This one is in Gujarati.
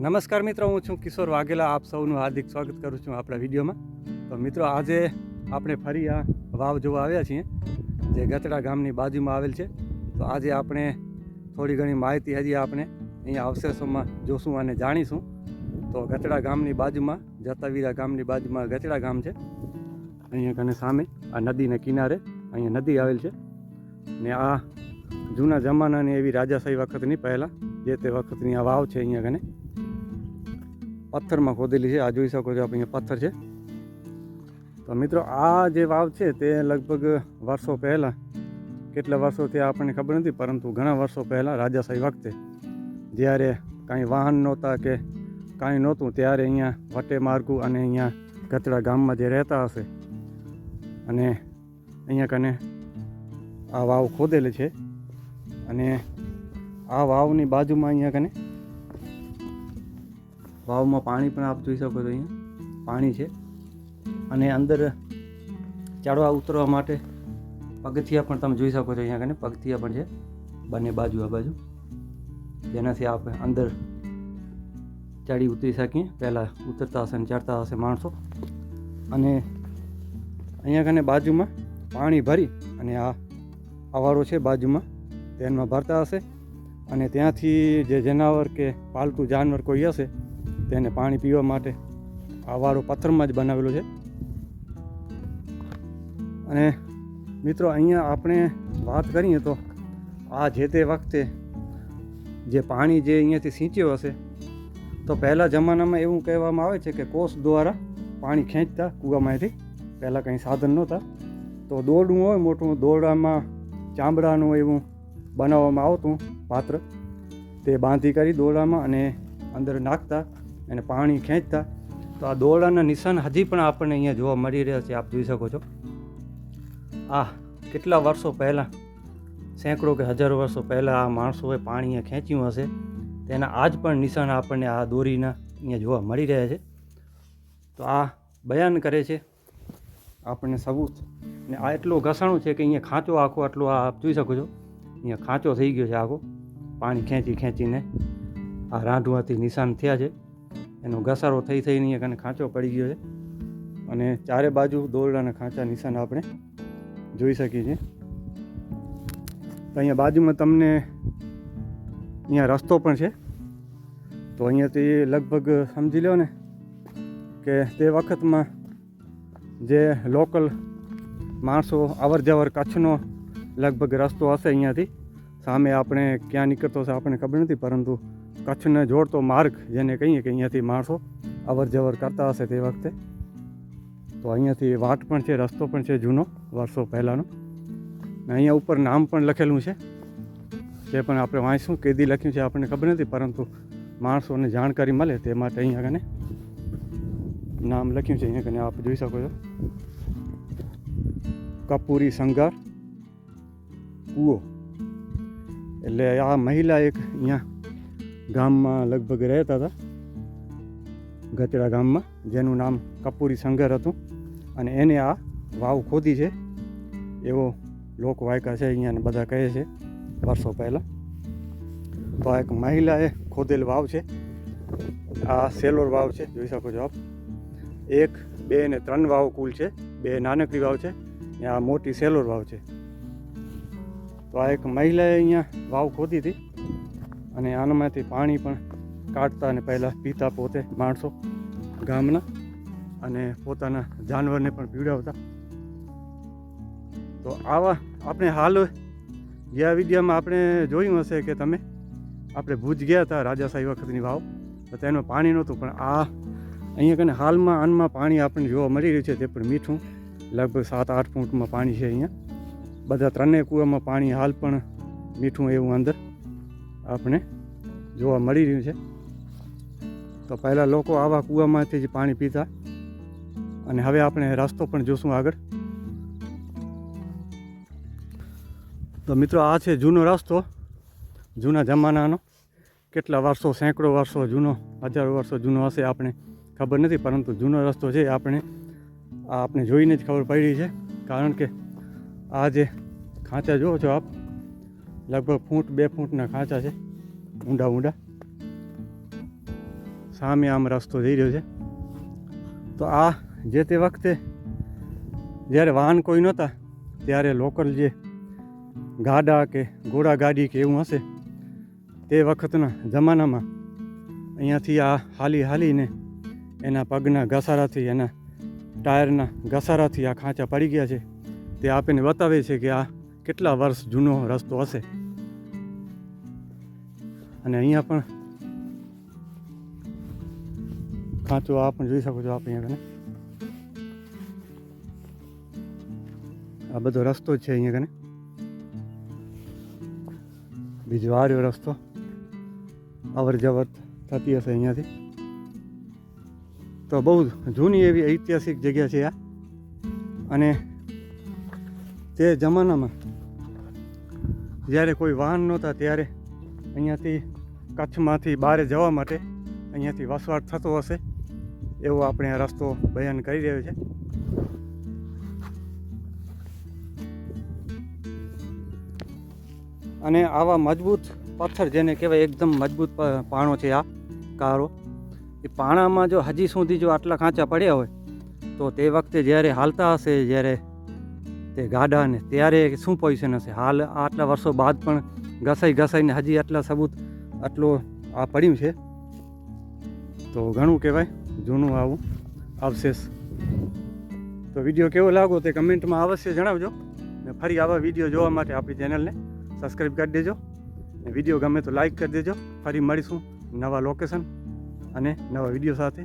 નમસ્કાર મિત્રો, હું છું કિશોર વાઘેલા. આપ સૌનું હાર્દિક સ્વાગત કરું છું આપણા વિડીયોમાં. તો મિત્રો, આજે આપણે ફરી આ વાવ જોવા આવ્યા છીએ, જે ગતડા ગામની બાજુમાં આવેલ છે. તો આજે આપણે થોડી ઘણી માહિતી હજી આપણે અહીંયા અવશેષોમાં જોશું અને જાણીશું. તો ગતડા ગામની બાજુમાં, જતાવીરા ગામની બાજુમાં ગતડા ગામ છે. અહીંયા કને સામે, આ નદીને કિનારે અહીંયા નદી આવેલ છે. ને આ જૂના જમાનાની એવી રાજાશાહી વખતની પહેલાં, જે તે વખતની આ વાવ છે અહીંયા કને પથ્થરમાં ખોદેલી છે. આ જોઈ શકો છો આપણે અહીંયા પથ્થર છે. તો મિત્રો, આ જે વાવ છે તે લગભગ વર્ષો પહેલાં, કેટલા વર્ષો થયા આપણને ખબર નથી, પરંતુ ઘણા વર્ષો પહેલાં રાજાશાહી વખતે જ્યારે કાંઈ વાહન નહોતા કે કાંઈ નહોતું, ત્યારે અહીંયા વટે માર્ગું અને અહીંયા ગતડા ગામમાં જે રહેતા હશે અને અહીંયા કને આ વાવ ખોદેલી છે. અને આ વાવની બાજુમાં અહીંયા કને વાવમાં પાણી પણ આપ જોઈ શકો છો અહીંયા. પાણી છે. અને અંદર ચડવા ઉતરવા માટે પગથિયા પણ તમે જોઈ શકો છો અહીંયા કને પગથિયા પણ છે. બંને બાજુ આ બાજુ. જેનાથી આપણે અંદર ચડી ઉતરી શકીએ. પહેલાં ઉતરતા હશે અને ચડતા હશે માણસો. અને અહીંયા કને બાજુમાં પાણી ભરી અને આ અવારો છે બાજુમાં. તેનમાં ભરતા હશે. અને ત્યાંથી જે જનાવર કે પાલતુ જાનવર કોઈ હશે તેને પાણી પીવા માટે આ પથ્થરમાં જ બનાવેલો છે. અને મિત્રો, અહીંયા આપણે વાત કરીએ તો આ જે તે વખતે જે પાણી જે અહીંયાથી સિંચ્યો હશે, તો પહેલાં જમાનામાં એવું કહેવામાં આવે છે કે કોષ દ્વારા પાણી ખેંચતા કૂવામાંથી. પહેલાં કંઈ સાધન નહોતા. તો દોરડું હોય, મોટું દોરડામાં ચામડાનું એવું બનાવવામાં આવતું, પાત્ર. તે બાંધી કરી દોરડામાં અને અંદર નાખતા અને પાણી ખેંચતા, તો આ દોરડાના નિશાન હજી પણ આપણને અહીંયા જોવા મળી રહ્યા છે, આપ જોઈ શકો છો. આ કેટલા વર્ષો પહેલાં, સેંકડો કે હજારો વર્ષો પહેલાં આ માણસોએ પાણી અહીંયા ખેંચ્યું હશે, તેના આજ પણ નિશાન આપણને આ દોરીના અહીંયા જોવા મળી રહ્યા છે. તો આ બયાન કરે છે આપણને સબૂત. ને આ એટલો ઘસાણું છે કે અહીંયા ખાંચો આખો આટલો આ આપ જોઈ શકો છો. અહીંયા ખાંચો થઈ ગયો છે આખો. પાણી ખેંચી ખેંચીને આ રાંધવાથી નિશાન થયા છે. એનો ઘસારો થઈ થઈને કને ખાંચો પડી ગયો છે. અને ચારે બાજુ દોરડાના ખાંચા નિશાન આપણે જોઈ શકીએ છીએ. તો અહીંયા બાજુમાં તમને અહીંયા રસ્તો પણ છે. તો અહીંયાથી લગભગ સમજી લો ને કે તે વખતમાં જે લોકલ માણસો અવર જવર કચ્છનો લગભગ રસ્તો હશે અહીંયાથી. સામે આપણે ક્યાં નીકળતો હશે આપણને ખબર નથી, પરંતુ કચ્છને જોડતો માર્ગ જેને કહીએ કે અહીંયાથી માણસો અવર જવર કરતા હશે તે વખતે. તો અહીંયાથી વાટ પણ છે, રસ્તો પણ છે જૂનો, વર્ષો પહેલાંનો. ને અહીંયા ઉપર નામ પણ લખેલું છે તે પણ આપણે વાંચશું, કેદી લખ્યું છે આપણને ખબર નથી, પરંતુ માણસોને જાણકારી મળે તે માટે અહીંયા કને નામ લખ્યું છે, અહીંયા કને આપ જોઈ શકો છો. કપૂરી સંગાર, કૂવો. એટલે આ મહિલા એક અહીંયા ગામમાં લગભગ રહેતા હતા. ગતડા ગામમાં, જેનું નામ કપૂરી સંગર હતું. અને એને આ વાવ ખોદી છે. એવો લોકવાયકા છે અહીંયા બધા કહે છે, વર્ષો પહેલાં. તો આ એક મહિલાએ ખોદેલ વાવ છે. આ સેલોર વાવ છે, જોઈ શકો છો આપ. એક, બે ને ત્રણ વાવ કુલ છે. બે નાનકડી વાવ છે આ મોટી સેલોર વાવ છે. તો આ એક મહિલાએ અહીંયા વાવ ખોદી હતી. અને આનામાંથી પાણી પણ કાઢતા અને પહેલાં પીતા પોતે માણસો ગામના અને પોતાના જાનવરને પણ પીવડાવતા. તો આવા આપણે હાલ ગયા વિદ્યામાં આપણે જોયું હશે કે તમે આપણે ભુજ ગયા હતા રાજાશાહી વખતની વાવ. તો તેનું પાણી નહોતું, પણ આ અહીંયા કને હાલમાં આનમાં પાણી આપણને જોવા મળી રહ્યું છે, તે પણ મીઠું. લગભગ સાત આઠ ફૂટમાં પાણી છે અહીંયા. બધા ત્રણેય કૂવામાં પાણી હાલ પણ મીઠું એવું અંદર આપણે જોવા મળી રહ્યું છે. તો પહેલાં લોકો આવા કૂવામાંથી જ પાણી પીતા અને હવે આપણે રસ્તો પણ જોશું આગળ. તો મિત્રો, આ છે જૂનો રસ્તો, જૂના જમાનાનો. કેટલા વર્ષો, સેંકડો વર્ષો જૂનો, હજારો વર્ષો જૂનો હશે આપણે ખબર નથી, પરંતુ જૂનો રસ્તો છે આપણે, આ આપણે જોઈને જ ખબર પડી છે. કારણ કે આ જે ખાંચા જુઓ છો આપ લગભગ ફૂટ, બે ફૂટના ખાંચા છે. ઊંડા ઊંડા. સામે આમ રસ્તો જઈ રહ્યો છે. તો આ જે તે વખતે જ્યારે વાહન કોઈ નહોતા, ત્યારે લોકલ જે ગાડા કે ઘોડા ગાડી કે એવું હશે, તે વખતના જમાનામાં અહીંયાથી આ હાલી હાલીને એના પગના ઘસારાથી, એના ટાયરના ઘસારાથી આ ખાંચા પડી ગયા છે. તે આપણને બતાવે છે કે આ કેટલા વર્ષ જૂનો રસ્તો હશે. અને અહીંયા પણ ખાંચો આ પણ જોઈ શકો છો આપણે અહીંયા કને. આ બધો રસ્તો છે અહીંયા કને. બીજો આ રસ્તો. અવર જવર થતી હશે અહીંયાથી. તો બહુ જૂની એવી ઐતિહાસિક જગ્યા છે આ. અને તે જમાનામાં જ્યારે કોઈ વાહન નહોતા, ત્યારે અહીંયાથી કચ્છમાંથી બહાર જવા માટે અહીંયાથી વસવાટ થતો હશે એવો આપણે આ રસ્તો બયાન કરી રહ્યો છે. અને આવા મજબૂત પથ્થર જેને કહેવાય એકદમ મજબૂત પાણો છે આ કારો, એ પાણામાં જો હજી સુધી જો આટલા કાંચા પડ્યા હોય, તો તે વખતે જ્યારે હાલતા હશે, જ્યારે તે ગાડાને, ત્યારે શું પોઝિશન હશે? હાલ આટલા વર્ષો બાદ પણ ઘસાઈ ઘસાઈને હજી આટલા સબૂત, આટલો આ પડ્યું છે. તો ઘણું કહેવાય, જૂનું આવું અવશેષ તો વીડિયો કેવો લાગો તે કમેન્ટમાં અવશ્ય જણાવજો. ને ફરી આવા વીડિયો જોવા માટે આપણી ચેનલને સબસ્ક્રાઈબ કરી દેજો. ને વીડિયો ગમે તો લાઈક કરી દેજો. ફરી મળીશું નવા લોકેશન અને નવા વીડિયો સાથે.